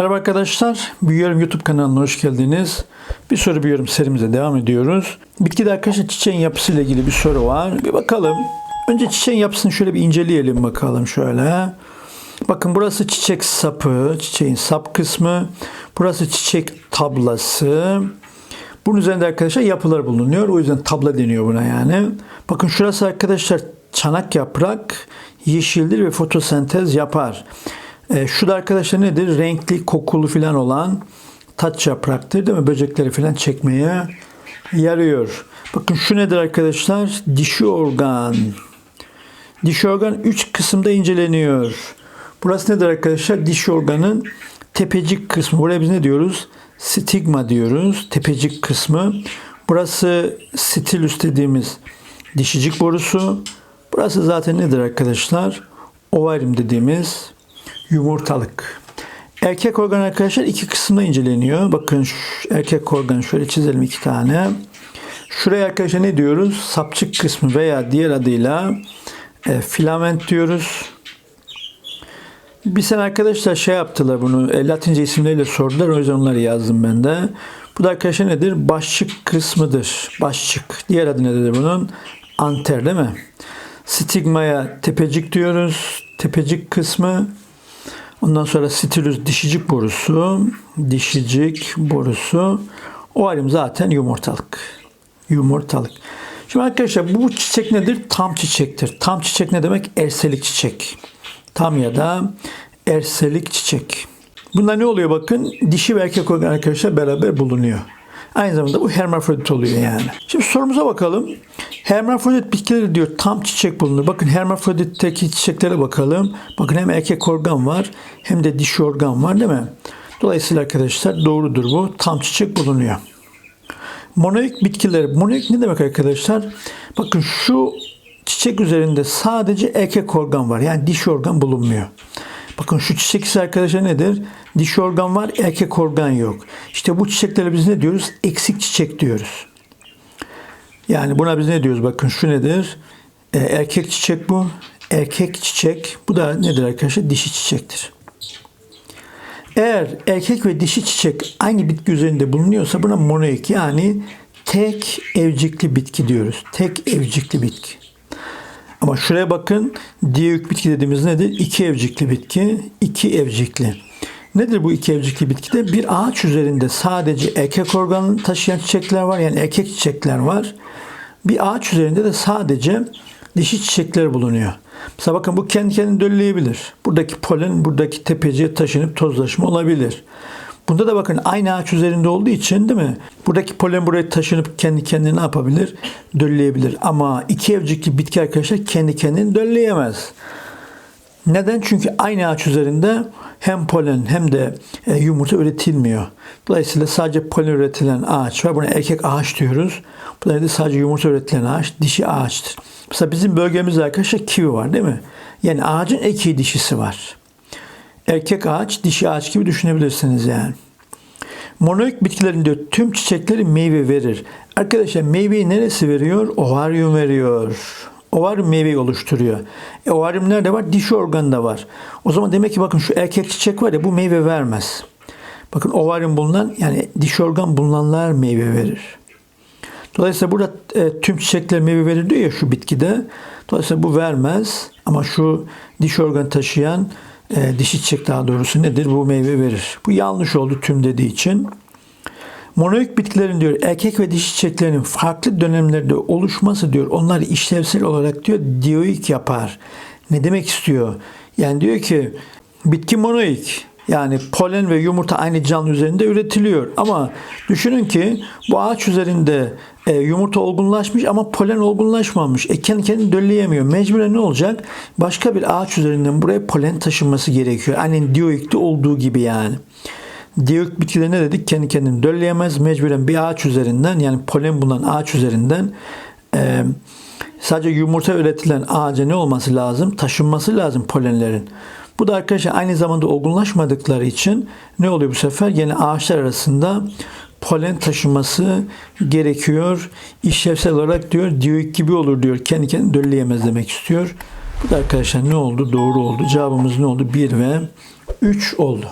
Merhaba arkadaşlar. Büyüyorum YouTube kanalına hoş geldiniz. Bir soru büyüyorum serimize devam ediyoruz. Bitkide arkadaşlar çiçeğin yapısıyla ilgili bir soru var. Bir bakalım. Önce çiçeğin yapısını şöyle bir inceleyelim bakalım şöyle. Bakın burası çiçek sapı, çiçeğin sap kısmı. Burası çiçek tablası. Bunun üzerinde arkadaşlar yapılar bulunuyor. O yüzden tabla deniyor buna yani. Bakın şurası arkadaşlar çanak yaprak yeşildir ve fotosentez yapar. E, şu da arkadaşlar nedir? Renkli, kokulu falan olan taç yapraktır değil mi? Böcekleri falan çekmeye yarıyor. Bakın şu nedir arkadaşlar? Dişi organ. Dişi organ 3 kısımda inceleniyor. Burası nedir arkadaşlar? Dişi organın tepecik kısmı. Buraya biz ne diyoruz? Stigma diyoruz. Tepecik kısmı. Burası stilus dediğimiz dişicik borusu. Burası zaten nedir arkadaşlar? Ovaryum dediğimiz yumurtalık. Erkek organ arkadaşlar iki kısımda inceleniyor. Bakın şu erkek organ şöyle çizelim iki tane. Şuraya arkadaşlar ne diyoruz? Sapçık kısmı veya diğer adıyla e, filament diyoruz. Bir sene arkadaşlar şey yaptılar bunu e, Latince isimleriyle sordular o yüzden onları yazdım ben de. Bu da arkadaşlar nedir? Başçık kısmıdır. Başçık. Diğer adı nedir bunun? Anter değil mi? Stigmaya tepecik diyoruz. Tepecik kısmı. Ondan sonra stilus dişicik borusu. Dişicik borusu. O alim zaten yumurtalık. Yumurtalık. Şimdi arkadaşlar bu çiçek nedir? Tam çiçektir. Tam çiçek ne demek? Erselik çiçek. Tam ya da erselik çiçek. Bunlar ne oluyor bakın? Dişi ve erkek organ arkadaşlar beraber bulunuyor. Aynı zamanda bu hermafrodit oluyor yani. Şimdi sorumuza bakalım. Hermafrodit bitkileri diyor tam çiçek bulunur. Bakın hermafroditteki çiçeklere bakalım. Bakın hem erkek organ var hem de dişi organ var değil mi? Dolayısıyla arkadaşlar doğrudur bu. Tam çiçek bulunuyor. Monoik bitkiler. Monoik ne demek arkadaşlar? Bakın şu çiçek üzerinde sadece erkek organ var. Yani dişi organ bulunmuyor. Bakın şu çiçek ise arkadaşlar nedir? Dişi organ var, erkek organ yok. İşte bu çiçeklere biz ne diyoruz? Eksik çiçek diyoruz. Yani buna biz ne diyoruz? Bakın şu nedir? Ee, erkek çiçek bu. Erkek çiçek. Bu da nedir arkadaşlar? Dişi çiçektir. Eğer erkek ve dişi çiçek aynı bitki üzerinde bulunuyorsa buna monoik yani tek evcikli bitki diyoruz. Tek evcikli bitki. Ama şuraya bakın diyük bitki dediğimiz nedir? İki evcikli bitki. iki evcikli. Nedir bu iki evcikli bitkide? Bir ağaç üzerinde sadece erkek organı taşıyan çiçekler var. Yani erkek çiçekler var. Bir ağaç üzerinde de sadece dişi çiçekler bulunuyor. Mesela bakın bu kendi kendini dölleyebilir. Buradaki polen buradaki tepeciye taşınıp tozlaşma olabilir. Bunda da bakın aynı ağaç üzerinde olduğu için değil mi? Buradaki polen buraya taşınıp kendi kendine ne yapabilir? Dölleyebilir. Ama iki evcikli bitki arkadaşlar kendi kendini dölleyemez. Neden? Çünkü aynı ağaç üzerinde hem polen hem de e, yumurta üretilmiyor. Dolayısıyla sadece polen üretilen ağaç var. Buna erkek ağaç diyoruz. Bunlar da sadece yumurta üretilen ağaç dişi ağaçtır. Mesela bizim bölgemizde arkadaşlar kivi var değil mi? Yani ağacın iki dişisi var. Erkek ağaç, dişi ağaç gibi düşünebilirsiniz yani. Monoik bitkilerin diyor tüm çiçekleri meyve verir. Arkadaşlar meyveyi neresi veriyor? Ovaryum veriyor. Ovaryum meyveyi oluşturuyor. E, ovaryum nerede var? Dişi organda var. O zaman demek ki bakın şu erkek çiçek var ya bu meyve vermez. Bakın ovaryum bulunan yani dişi organ bulunanlar meyve verir. Dolayısıyla burada e, tüm çiçekler meyve verir diyor ya şu bitkide. Dolayısıyla bu vermez ama şu dişi organ taşıyan e, dişi çiçek daha doğrusu nedir? Bu meyve verir. Bu yanlış oldu tüm dediği için. Monoik bitkilerin diyor erkek ve dişi çiçeklerin farklı dönemlerde oluşması diyor onları işlevsel olarak diyor dioik yapar. Ne demek istiyor? Yani diyor ki bitki monoik yani polen ve yumurta aynı canlı üzerinde üretiliyor. Ama düşünün ki bu ağaç üzerinde e, yumurta olgunlaşmış ama polen olgunlaşmamış. E kendi kendini dölleyemiyor. Mecburen ne olacak? Başka bir ağaç üzerinden buraya polen taşınması gerekiyor. Aynen dioikte olduğu gibi yani. Dioik bitkiler ne dedik? Kendi kendini dölleyemez. Mecburen bir ağaç üzerinden yani polen bulunan ağaç üzerinden e, sadece yumurta üretilen ağaca ne olması lazım? Taşınması lazım polenlerin. Bu da arkadaşlar aynı zamanda olgunlaşmadıkları için ne oluyor bu sefer? Yine ağaçlar arasında polen taşıması gerekiyor. İşlevsel olarak diyor dioik gibi olur diyor. Kendi kendini dölleyemez demek istiyor. Bu da arkadaşlar ne oldu? Doğru oldu. Cevabımız ne oldu? 1 ve 3 oldu.